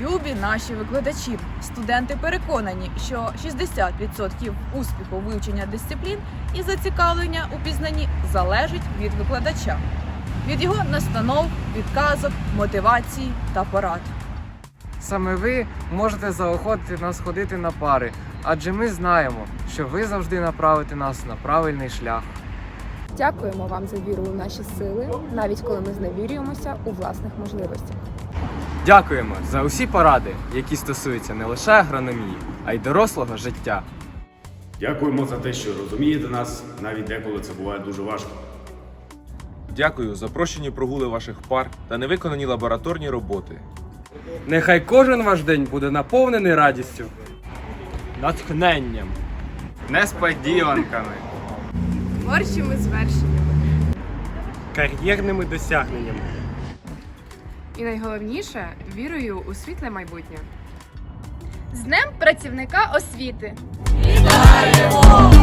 любі наші викладачі. Студенти переконані, що 60% успіху вивчення дисциплін і зацікавлення у пізнанні залежить від викладача, від його настанов, підказок, мотивації та порад. Саме ви можете заохотити нас ходити на пари, адже ми знаємо, що ви завжди направите нас на правильний шлях. Дякуємо вам за віру у наші сили, навіть коли ми зневірюємося у власних можливостях. Дякуємо за усі поради, які стосуються не лише агрономії, а й дорослого життя. Дякуємо за те, що розумієте нас, навіть деколи це буває дуже важко. Дякую за прощені прогули ваших пар та невиконані лабораторні роботи. Нехай кожен ваш день буде наповнений радістю. Натхненням, несподіванками, Творчими звершеннями. Кар'єрними досягненнями. І найголовніше вірою у світле майбутнє. З Днем працівника освіти! Вітаємо